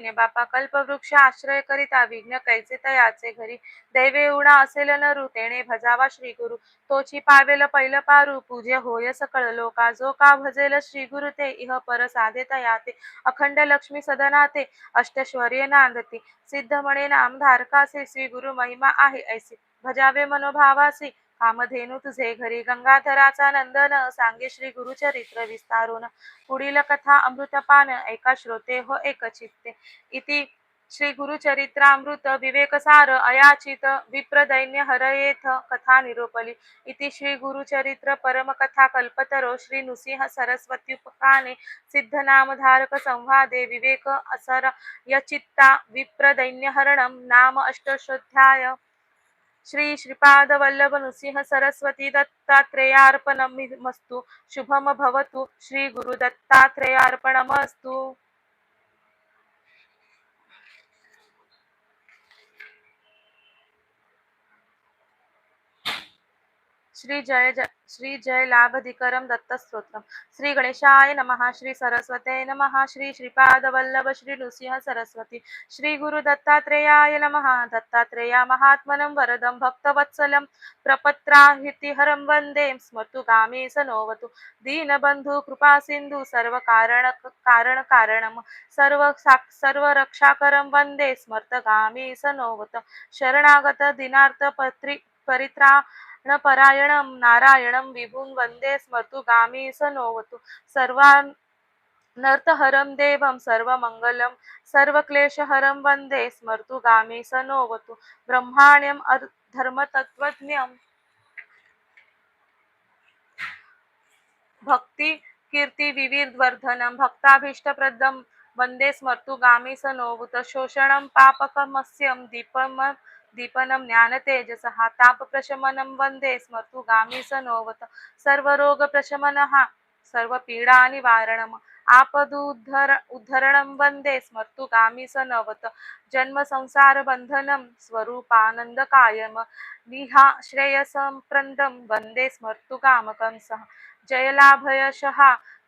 ने बापा कल्पवृक्ष आश्रय करिता विघ्न कैसे तयाचे घरी दैवे उडा असेल न तेणे भजावा श्री गुरु. तोची पावेल पैल पारू पूजे होय सकळ लोका जो का भजेल श्री गुरु ते इह पर साधे तयाते अखंड लक्ष्मी सदनाते अष्टश्वर्य नांदती. सिद्ध म्हणे नाम धारकासे श्री गुरु महिमा आहे ऐसी. भजावे मनोभावासी कामधेनु तुझे घरी गंगाधराचा नंदन सांगे श्री गुरुचरित्र विस्तारून. पुढील कथा अमृतपान एका श्रोते हो एक चित्ते. इति श्री गुरुचरित्रामृत विवेकसार अयाचित विप्रदैन्य हरयेथ कथा निरूपली. इति श्री गुरुचरित्र परमकथा कल्पतरो श्री नृसिंह सरस्वत्युपकाने सिद्धनामधारक संवादे विवेक असर यचित्ता विप्रदैन्यहरणं नाम अष्टशोध्याय श्री श्रीपाद वल्लभ नृसिंह सरस्वती दत्तात्रेयार्पणमस्तु शुभम भवतु श्री गुरु दत्तात्रेयार्पणमस्तु श्री जय जय श्री जय लाभधिकरम दत्तस्तोत्रम। श्री गणेशाय नमः श्री सरस्वते नमः श्री श्रीपादवल्लभ श्री नृसिंह सरस्वती। श्री गुरु दत्तात्रेयाय नमः दत्तात्रेया महात्मनं वरदं भक्तवत्सलं प्रपत्राहितिहरं वन्दे स्मर्तु गामे सनोवतु। दीनबन्धु कृपासिन्धु सर्वकारण कारणकारणं सर्व सर्वरक्षाकरं वन्दे स्मर्तगामी सनोवत। शरणागत दिनार्थ पत्रि परित्रा परायणं नारायणं विभुं वन्दे स्मर्तु गामी स नोवतु। सर्वानर्थहरं देवं सर्वमङ्गलं सर्वक्लेशहरं वन्दे स्मर्तु गामी स नोवतु। ब्रह्माण्यम् धर्मतत्त्वज्ञं भक्ति कीर्ती विविधवर्धनं भक्ताभीष्टप्रदं वन्दे स्मर्तु गामी स नोवुत। शोषणं पापकमस्यं दीपम दीपनं ज्ञानतेजसः तापप्रशमनं वन्दे स्मर्तु गामी स नोवत सर्वरोगप्रशमनः सर्वपीडानिवारणम् आपदुद्धर उद्धरणं वन्दे स्मर्तु गामी स नवत जन्मसंसारबन्धनं स्वरूपानन्दकायम निहा श्रेयसम्प्रन्दं वन्दे स्मर्तु कामकं सः जयलाभयशः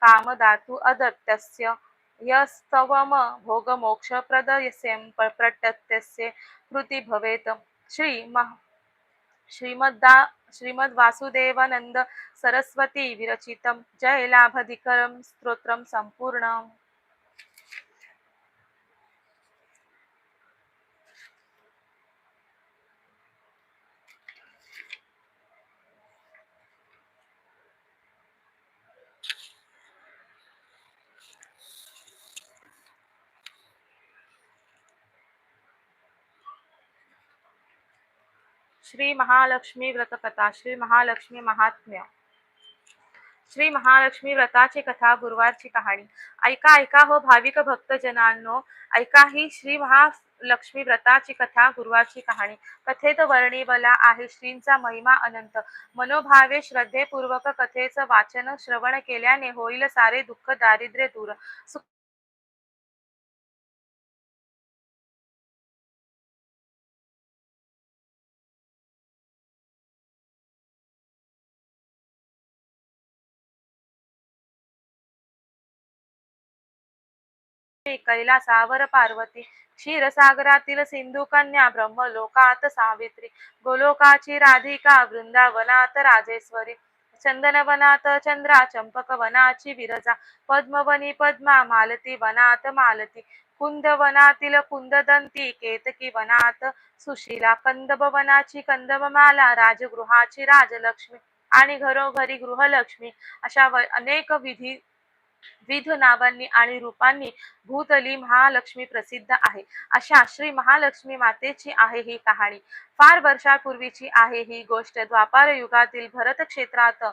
कामदातु अदत्तस्य यस्तवम भोगमोक्षप्रदयस्यं प्रटत्यस्य कृती भवेत। श्री महा श्रीमद्दा श्रीमद्वासुदेवानंद सरस्वती विरचितं जयलाभधिकरं स्तोत्रं सम्पूर्णम्। श्री महालक्ष्मी व्रतकथा श्री महालक्ष्मी महात्म्य. श्री महालक्ष्मी व्रताची कथा गुरुवारची कहाणी. ऐका ऐका हो भाविक भक्तजनांनो. ऐका ही श्री महालक्ष्मी व्रताची कथा गुरुवारची कहाणी. कथेत वर्णिवला आहे श्रींचा महिमा अनंत. मनोभावे श्रद्धेपूर्वक कथेचं वाचन श्रवण केल्याने होईल सारे दुःख दारिद्र्य दूर. कैलासावर पार्वती. क्षीरसागरातील सिंधू कन्या ब्रह्मलोकात सावित्री. गोलोकाची राधिका वृंदावनात राजेश्वरी. चंदनवनात चंद्रा चंपक वनाची विरजा. पद्मवनी पद्मा मालती वनात मालती. कुंदवनातील कुंददंती केतकी वनात सुशीला. कंदब वनाची कंदबमाला राजगृहाची राजलक्ष्मी. आणि घरोघरी गृहलक्ष्मी. अशा अनेक विधी विध नावांनी आणि रूपांनी भूतली महालक्ष्मी प्रसिद्ध आहे. अशा श्री महालक्ष्मी मातेची आहे ही कहाणी. फार वर्षापूर्वीची आहे ही गोष्ट. द्वापार युगातील भरत क्षेत्रात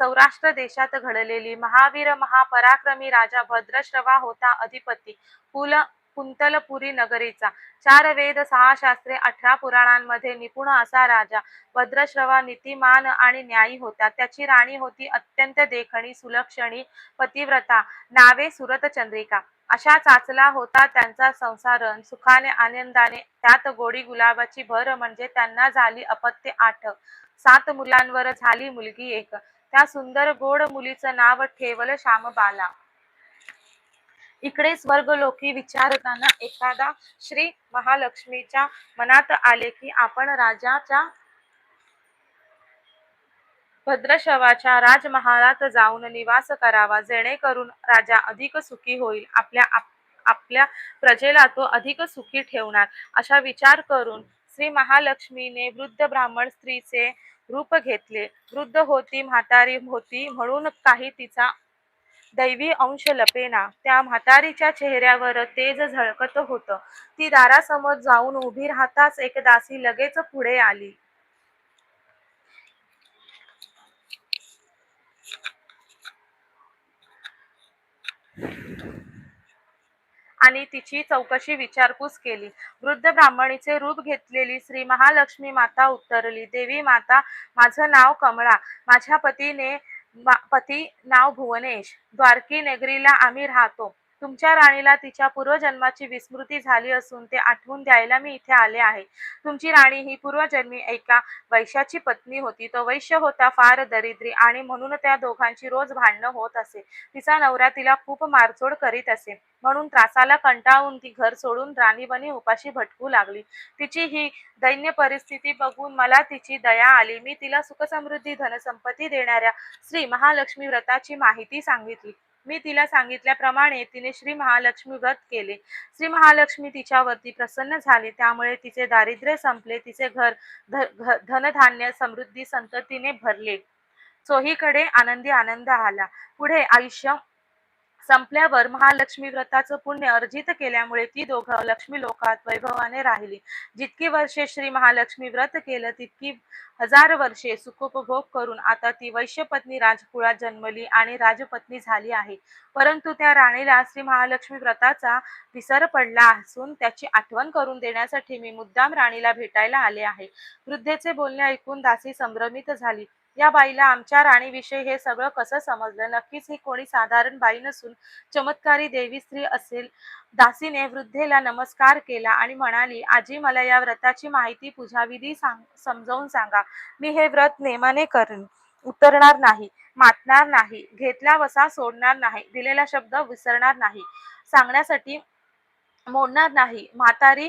सौराष्ट्र देशात घडलेली महावीर महापराक्रमी राजा भद्रश्रवा होता अधिपती. कुल कुंतलपुरी नगरीचा. चार वेद सहा शास्त्रे अठरा पुराणांमध्ये निपुण असा राजा भद्रश्रवा नीतिमान आणि न्यायी होता. त्याची राणी होती अत्यंत देखणी सुलक्षणी पतिव्रता नावे सुरत चंद्रिका. अशा चाचला होता त्यांचा संसार सुखाने आनंदाने. त्यात गोडी गुलाबाची भर म्हणजे त्यांना झाली अपत्य आठ. सात मुलांवर झाली मुलगी एक. त्या सुंदर गोड मुलीचं नाव ठेवलं श्यामबाला. इकडे स्वर्गलोकी विचारताना एखादा श्री महालक्ष्मीच्या मनात आले की आपण राजाच्या भद्रशवाच्या राजमहालात जाऊन निवास करावा. जेणेकरून राजा अधिक सुखी होईल. आपल्या आपल्या प्रजेला तो अधिक सुखी ठेवणार. अशा विचार करून श्री महालक्ष्मीने वृद्ध ब्राह्मण स्त्रीचे रूप घेतले. वृद्ध होती म्हातारी होती म्हणून काही तिचा दैवी अंश लपेना त्या म्हातारीच्या चेहऱ्यावर तेज झळकत होतं. ती दारासमोर जाऊन उभी राहताच एक दासी लगेच पुढे आली. आणि तिची चौकशी विचारपूस केली. वृद्ध ब्राह्मणीचे रूप घेतलेली श्री महालक्ष्मी माता उत्तरली. देवी माता माझं नाव कमळा. माझ्या पतीने पती नाव भुवनेश. द्वारकी नगरीला आम्ही राहतो. तुमच्या राणीला तिच्या पूर्वजन्माची विस्मृती झाली असून ते आठवून द्यायला मी इथे आले आहे. तुमची राणी ही पूर्वजन्मी एका वैश्याची पत्नी होती. तो वैश्य होता फार दरिद्री आणि म्हणून त्या दोघांची रोज भांडणं होत असे. तिचा नवरा तिला खूप मारचोड करीत असे. म्हणून त्रासाला कंटाळून ती घर सोडून राणीबनी उपाशी भटकू लागली. तिची ही दैन्य परिस्थिती बघून मला तिची दया आली. मी तिला सुखसमृद्धी धनसंपत्ती देणाऱ्या श्री महालक्ष्मी व्रताची माहिती सांगितली. मी तिला सांगितल्याप्रमाणे तिने श्री महालक्ष्मी व्रत केले. श्री महालक्ष्मी तिच्यावरती प्रसन्न झाली. त्यामुळे तिचे दारिद्र्य संपले. तिचे घर धनधान्य समृद्धी संततीने भरले. चोहीकडे आनंदी आनंद आला. पुढे आयुष्य संपल्यावर महालक्ष्मी व्रताचं पुण्य अर्जित केल्यामुळे ती दोघं लक्ष्मी लोकात वैभवाने राहिली. जितकी वर्षे श्री महालक्ष्मी व्रत केलं तितकी हजार वर्षे सुखोपभोग करून आता ती वैश्यपत्नी राजकुळात जन्मली आणि राजपत्नी झाली आहे. परंतु त्या राणीला श्री महालक्ष्मी व्रताचा विसर पडला असून त्याची आठवण करून देण्यासाठी मी मुद्दाम राणीला भेटायला आले आहे. वृद्धेचे बोलणे ऐकून दासी संभ्रमित झाली. या बाईला आमच्या राणीविषयी हे सगळं कसं समजलं? नक्कीच ही कोणी साधारण बाई नसून चमत्कारी देवी स्त्री असेल. दासीने वृद्धेला नमस्कार केला आणि म्हणाली आजी मला या व्रताची माहिती पूजाविधी सांग समजावून सांगा. मी हे व्रत नेमाने करेन. उतरणार नाही मातणार नाही घेतला वसा सोडणार नाही दिलेला शब्द विसरणार नाही. सांगण्यासाठी मोडणार नाही. म्हातारी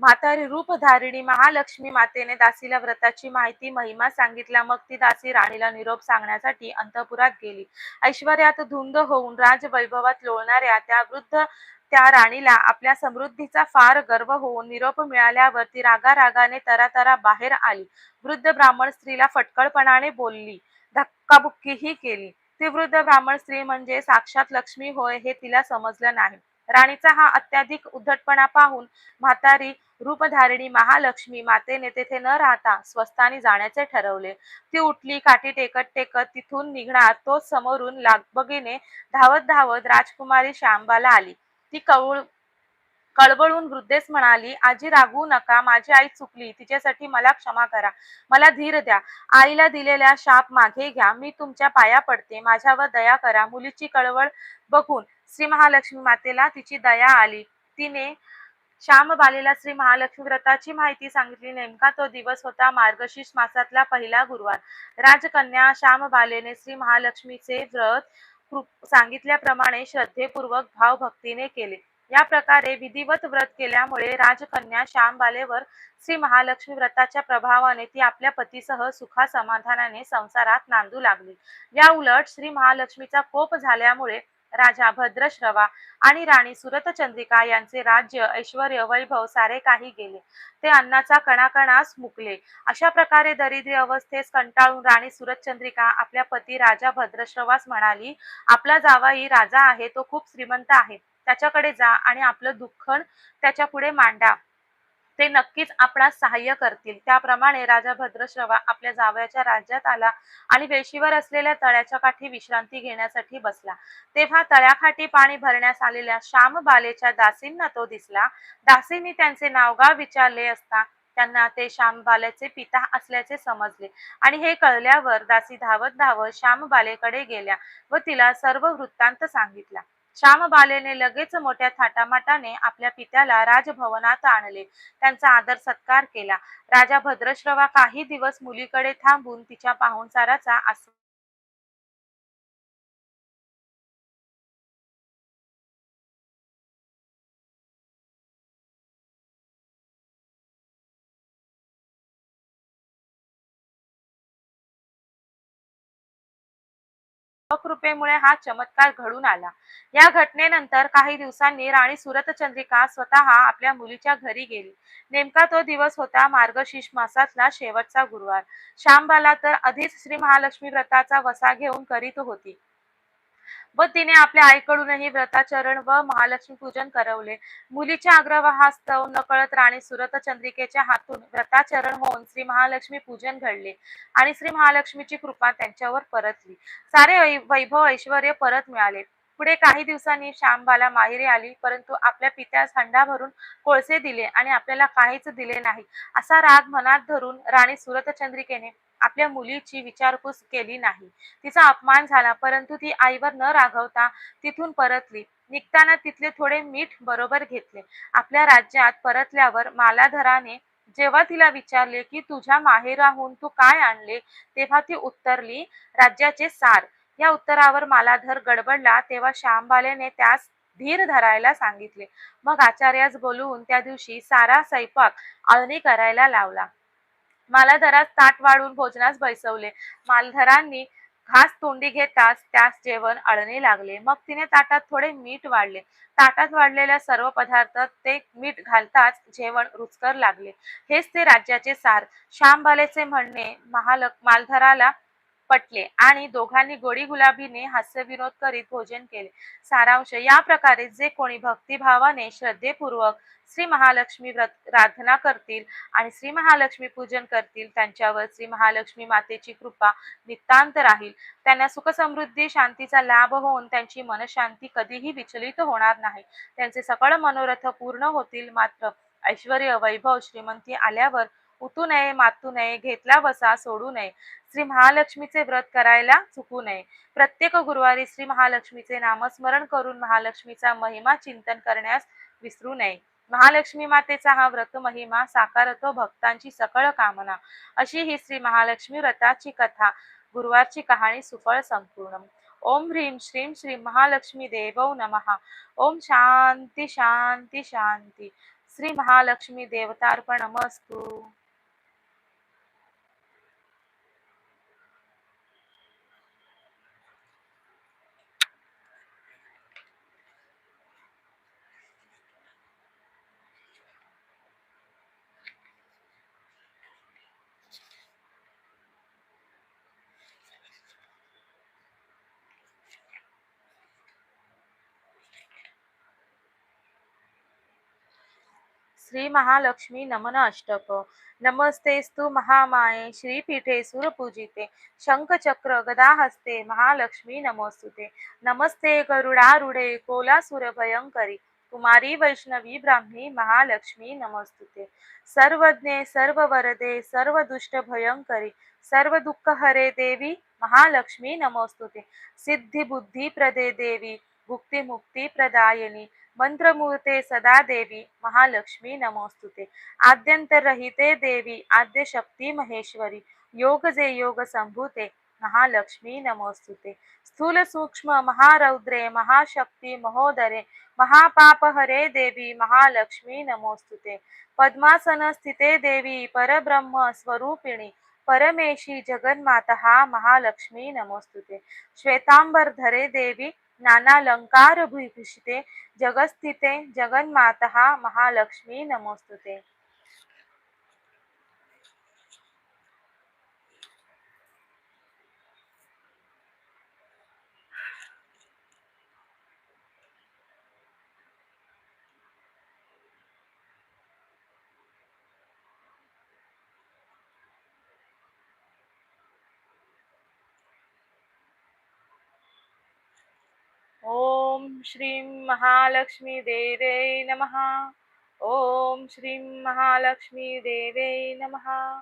म्हातारी रूपधारिणी महालक्ष्मी मातेने दासीला व्रताची माहिती महिमा सांगितल्या मग ती दासी राणीला निरोप सांगण्यासाठी अंतपुरात गेली. ऐश्वर्यात धुंद होऊन राजवैभवात लोळणाऱ्या त्या वृद्ध त्या राणीला आपल्या समृद्धीचा फार गर्व होऊन निरोप मिळाल्यावर ती रागा रागाने तरातरा बाहेर आली. वृद्ध ब्राह्मण स्त्रीला फटकळपणाने बोलली धक्काबुक्कीही केली. ती वृद्ध ब्राह्मण स्त्री म्हणजे साक्षात लक्ष्मी होय हे तिला समजलं नाही. राणीचा हा अत्याधिक उद्धटपणा पाहून म्हातारी रूपधारिणी महालक्ष्मी मातेने तेथे न राहता स्वस्थानी जाण्याचे ठरवले. ती उठली काठी टेकत टेकत तिथून निघणार तो समोरून लागबगीने धावत धावत राजकुमारी श्यामबाला आली. ती कवळ कळबळून वृद्धेस म्हणाली आजी रागवू नका माझी आई चुकली तिच्यासाठी मला क्षमा करा मला धीर द्या आईला दिलेल्या शाप मागे घ्या मी तुमच्या पाया पडते माझ्यावर दया करा मुलीची कळवळ बघून श्री महालक्ष्मी मातेला तिची दया आली. तिने श्याम बालेला श्री महालक्ष्मी व्रताची माहिती सांगितली. नेमका तो दिवस होता मार्गशीर्ष मासातला पहिला गुरुवार. राजकन्या श्याम बालेने श्री महालक्ष्मीचे व्रत सांगितल्याप्रमाणे श्रद्धेपूर्वक भावभक्तीने केले. या प्रकारे विधिवत व्रत केल्यामुळे राजकन्या श्यामबालेवर श्री महालक्ष्मी व्रताच्या प्रभावाने ती आपल्या पतीसह सुखा समाधानाने संसारात नांदू लागली. या उलट श्री महालक्ष्मीचा कोप झाल्यामुळे राजा भद्रश्रवा आणि राणी सुरतचंद्रिका यांचे राज्य ऐश्वर वैभव सारे काही गेले. ते अन्नाचा कणाकणास मुकले. अशा प्रकारे दरिद्री अवस्थेस कंटाळून राणी सुरतचंद्रिका आपल्या पती राजा भद्रश्रवास म्हणाली आपला जावाई राजा आहे तो खूप श्रीमंत आहे. त्याच्याकडे जा आणि आपलं दुःख त्याच्या पुढे मांडा. ते नक्कीच आपणास सहाय्य करतील. त्याप्रमाणे राजा भद्रश्रवा आपल्या जावयाच्या राज्यात आला आणि वेशीवर असलेल्या तळ्याच्या काठी विश्रांती घेण्यासाठी बसला. तेव्हा तळ्याकाठी पाणी भरण्यास आलेल्या श्याम बालेच्या दासींना तो दिसला. दासींनी त्यांचे नावगाव विचारले असता त्यांना ते बालेचे पिता असल्याचे समजले आणि हे कळल्यावर दासी धावत धावत बालेकडे गेल्या व तिला सर्व वृत्तांत सांगितला. श्यामबालेने लगेच मोठ्या थाटामाटाने आपल्या पित्याला राजभवनात आणले. त्यांचा आदर सत्कार केला. राजा भद्रश्रवा काही दिवस मुलीकडे थांबून तिच्या पाहुणचाराचा आस्वाद कृपेमुळे हा चमत्कार घडून आला. या घटनेनंतर काही दिवसांनी राणी सुरतचंद्रिका स्वतः आपल्या मुलीच्या घरी गेली. नेमका तो दिवस होता मार्गशीर्ष मासातला शेवटचा गुरुवार. श्यामबाला तर आधीच श्री महालक्ष्मी व्रताचा वसा घेऊन करीत होती. व तिने आपल्या आईकडूनही व्रताचरण व महालक्ष्मी पूजन करवले. मुलीच्या आग्रहास्तव नकळत राणी सुरत चंद्रिकेच्या हातून व्रताचरण होऊन श्री महालक्ष्मी पूजन घडले आणि श्री महालक्ष्मीची कृपा त्यांच्यावर परतली. सारे वैभव ऐश्वर परत मिळाले. पुढे काही दिवसांनी श्यामबाला माहेरी आली परंतु आपल्या पित्यास हंडा भरून कोळसे दिले आणि आपल्याला काहीच दिले नाही असा राग मनात धरून राणी सुरतचंद्रिकेने आपल्या मुलीची विचारपूस केली नाही. तिचा अपमान झाला परंतु ती आईवर न रागवता तिथून परतली. निघताना तिथले थोडे मीठ बरोबर घेतले. आपल्या राज्यात परतल्यावर मालाधराने जेव्हा तिला विचारले की तुझ्या माहेराहून तू काय आणले? तेव्हा ती उत्तरली राज्याचे सार. या उत्तरावर मालाधर गडबडला तेव्हा श्यामबालेने त्यास धीर धरायला सांगितले. मग आचार्यास बोलवून त्या दिवशी सारा स्वयंपाक अळणी करायला लावला. मालधरास ताट वाढून भोजनास बैसवले. मालधरांनी घास तोंडी घेताच त्यास जेवण अळणे लागले. मग तिने ताटात थोडे मीठ वाढले. ताटात वाढलेल्या सर्व पदार्थात ते मीठ घालताच जेवण रुचकर लागले. हेच ते राज्याचे सार. श्यामबालेचे म्हणणे महालक मालधराला पटले आणि दोघांनी गोडी गुलाबीने हास्यविनोद करीत भोजन केले. सारांश या प्रकारे जे कोणी भक्तिभावाने श्रद्धेपूर्वक श्री महालक्ष्मी व्रत प्रार्थना करतील आणि श्री महालक्ष्मी पूजन करतील त्यांच्यावर श्री महालक्ष्मी मातेची कृपा नितांत राहील. त्यांना सुख समृद्धी शांतीचा लाभ होऊन त्यांची मनशांती कधीही विचलित होणार नाही. त्यांचे सकळ मनोरथ पूर्ण होतील. मात्र ऐश्वर वैभव श्रीमंती आल्यावर उतू नये मातू नये घेतला बसा सोडू नये. श्री महालक्ष्मीचे व्रत करायला चुकू नये. प्रत्येक गुरुवारी श्री महालक्ष्मीचे नामस्मरण करून महालक्ष्मीचा महिमा चिंतन करण्यास विसरू नये. महालक्ष्मी मातेचा हा व्रत महिमा साकारतो भक्तांची सकळ कामना. अशी ही श्री महालक्ष्मी व्रताची कथा गुरुवारची कहाणी सुफळ संपूर्ण. ओम ह्रीम श्रीम श्री महालक्ष्मी देवौ नमः. ओम शांती शांती शांती. श्री महालक्ष्मी देवतार्पणमस्तु. श्री महालक्ष्मी नमन अष्टक. नमस्तेस्तु महामाये श्रीपीठे सुरपूजिते शंखचक्र गदाहस्ते महालक्ष्मी नमोस्तुते नमस्ते गरुडारूढे कोलासुर भयंकरी कुमारी वैष्णवी ब्राह्मी महालक्ष्मी नमोस्तुते सर्वज्ञे सर्ववरदे सर्व दुष्ट भयंकरी सर्व दुःख हरे देवी महालक्ष्मी नमोस्तुते सिद्धी बुद्धी प्रदे देवी भुक्ती मुक्ती प्रदायनी। मंत्रमूर्ते सदा देवी महालक्ष्मी नमोस्तुते। आद्यंतरहिते देवी आद्य शक्ती महेश्वरी। योग जे योग संभूते महालक्ष्मी नमोस्तुते। स्थूल सूक्ष्म महारौद्रे महाशक्ती महोदरे महापाप हरे देवी महालक्ष्मी नमोस्तुते। पद्मासन स्थिते देवी परब्रह्म स्वरूपिणी। परमेशी जगन्माता महालक्ष्मी नमोस्तुते। श्वेतांबर धरे देवी नानालंकार भूषिते जगस्थिते जगन्माता महालक्ष्मी नमोस्तुते ओम श्रीं महालक्ष्मी देवे नमः। ओम श्रीं महालक्ष्मी देवे नमः।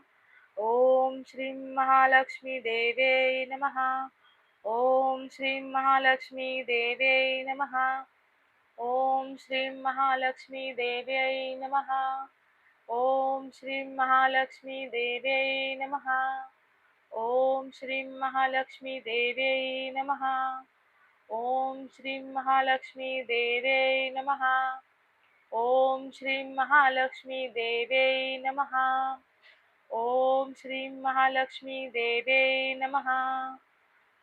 ओम श्रीं महालक्ष्मी देवे नमः। ओम श्रीं महालक्ष्मी देवे नमः। ओम श्रीं महालक्ष्मी देवे नमः। ओम श्रीं महालक्ष्मी देवे नमः। ओम श्रीं महालक्ष्मी देवे नमः। ओम श्रीं महालक्ष्मी देवे नमः। ओम श्रीं महालक्ष्मी देवे नमः। ओम श्रीं महालक्ष्मी देवे नमः।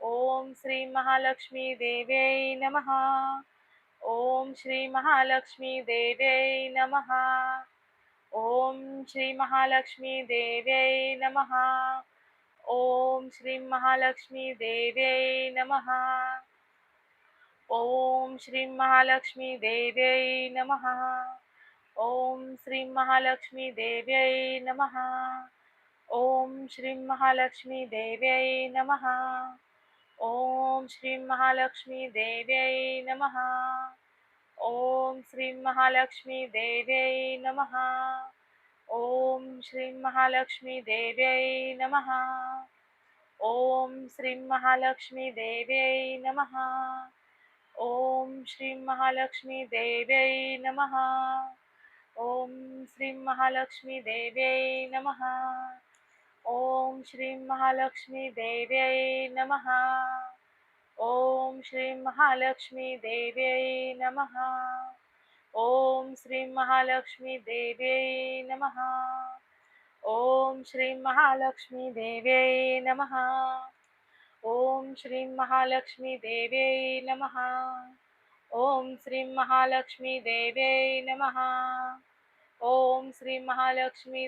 ॐ श्री महालक्ष्मी देव्यै नमः। ॐ श्री महालक्ष्मी देव्यै नमः। ॐ श्री महालक्ष्मी देव्यै नमः। ॐ श्री महालक्ष्मी देव्यै नमः। ॐ श्री महालक्ष्मी देव्यै नमः। ॐ श्री महालक्ष्मी देव्यै नमः। ॐ श्री महालक्ष्मी देव्यै नमः। ॐ श्री महालक्ष्मी देव्यै नमः। ॐ श्री महालक्ष्मी देव्यै नमः। ॐ श्री महालक्ष्मी देव्यै नमः। ॐ श्री महालक्ष्मी देव्यै नमः। ॐ श्री महालक्ष्मी देव्यै नमः। ॐ श्री महालक्ष्मी देव्यै नमः। ॐ श्री महालक्ष्मी देव्यै नमः। ॐ श्री महालक्ष्मी देव्यै नमः। ॐ श्री महालक्ष्मी देव्यै नमः। ॐ श्री महालक्ष्मी देव्यै नमः। ॐ श्री महालक्ष्मी नमः। ॐ श्री महालक्ष्मी नमः। ॐ श्री महालक्ष्मी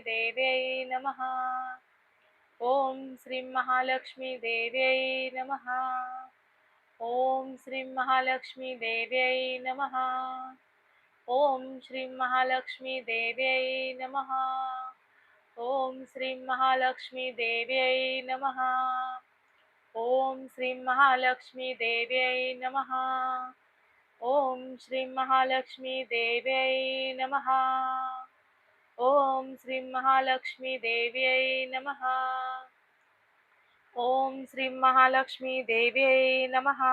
नमः। ॐ श्री महालक्ष्मीदेव्यै नमः। ॐ श्री महालक्ष्मीदेव्यै नमः। ॐ श्री महालक्ष्मी नमः। ॐ श्री महालक्ष्मी नमः। ॐ श्री महालक्ष्मी देव्यै नमः। ॐ श्री महालक्ष्मी देव्यै नमः। ॐ श्री महालक्ष्मी देव्यै नमः। ॐ श्री महालक्ष्मी देव्यै नमः।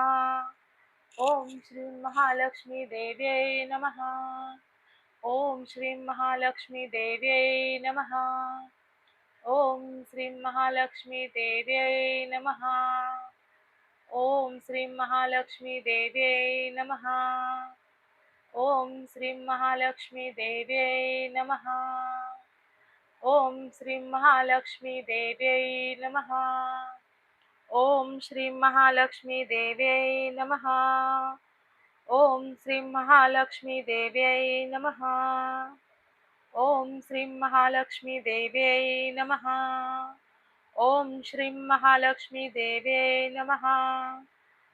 ॐ श्री महालक्ष्मी देव्यै नमः। ॐ श्री महालक्ष्मी देव्यै नमः। ॐ श्री महालक्ष्मी देव्यै नमः। ॐ श्री महालक्ष्मी देव्यै नमः। ॐ श्री महालक्ष्मी देव्यै नमः। ॐ श्री महालक्ष्मी देव्यै नमः। ॐ श्री महालक्ष्मी देव्यै नमः। ॐ श्री महालक्ष्मी देव्यै नमः। ॐ श्री महालक्ष्मीदेव्यै नमः। ॐ श्री महालक्ष्मीदेव्यै नमः।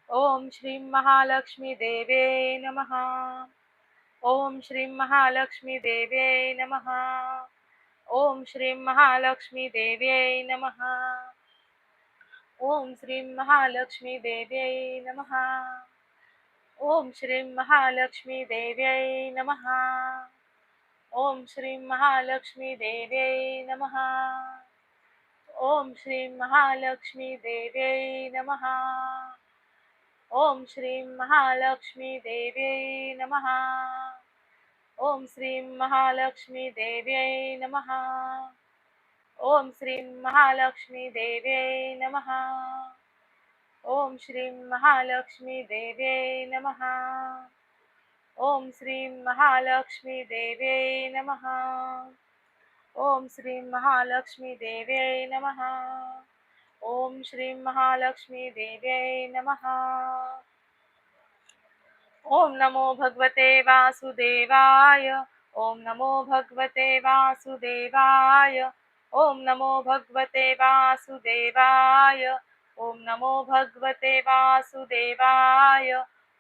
ॐ श्री महालक्ष्मीदेव्यै नमः। ॐ श्री महालक्ष्मीदेव्यै नमः। ॐ श्री महालक्ष्मीदेव्यै नमः। ॐ श्री महालक्ष्मीदेव्यै नमः। ॐ श्री महालक्ष्मीदेव्यै नमः। ॐ श्री महालक्ष्मी देव्यै नमः। ॐ श्री महालक्ष्मी देव्यै नमः। ॐ श्री महालक्ष्मी देव्यै नमः। ॐ श्री महालक्ष्मी देव्यै नमः। ॐ श्री महालक्ष्मी देव्यै नमः। ॐ श्री महालक्ष्मी देव्यै नमः। ॐ श्री महालक्ष्मीदेव्यै नमः। ॐ श्री महालक्ष्मीदेव्यै नमः। ॐ श्री महालक्ष्मीदेव्यै नमः। ॐ नमो भगवते वासुदेवाय ॐ नमो भगवते वासुदेवाय ॐ नमो भगवते वासुदेवाय ॐ नमो भगवते वासुदेवाय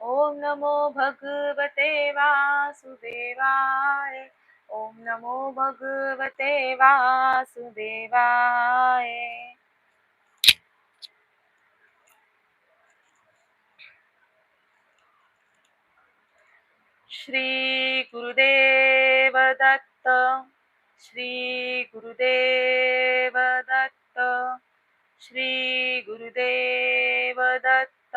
ॐ नमो भगवते वासुदेवाय। ॐ नमो भगवते वासुदेवाय। Shri Gurudev Datta Shri Gurudev Datta Shri Gurudev Datta.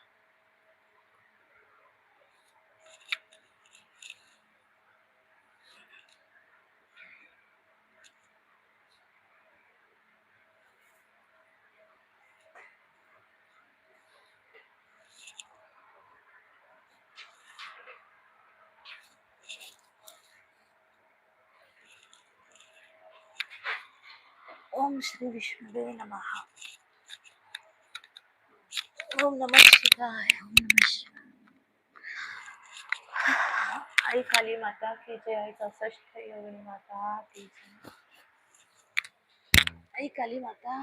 Om Shri Vishnu Namaha. Om Namah Shivaya. Om Namah Shivaya. आई काली माता की जय आई सशक्त योगिनी माता की जय आई काली माता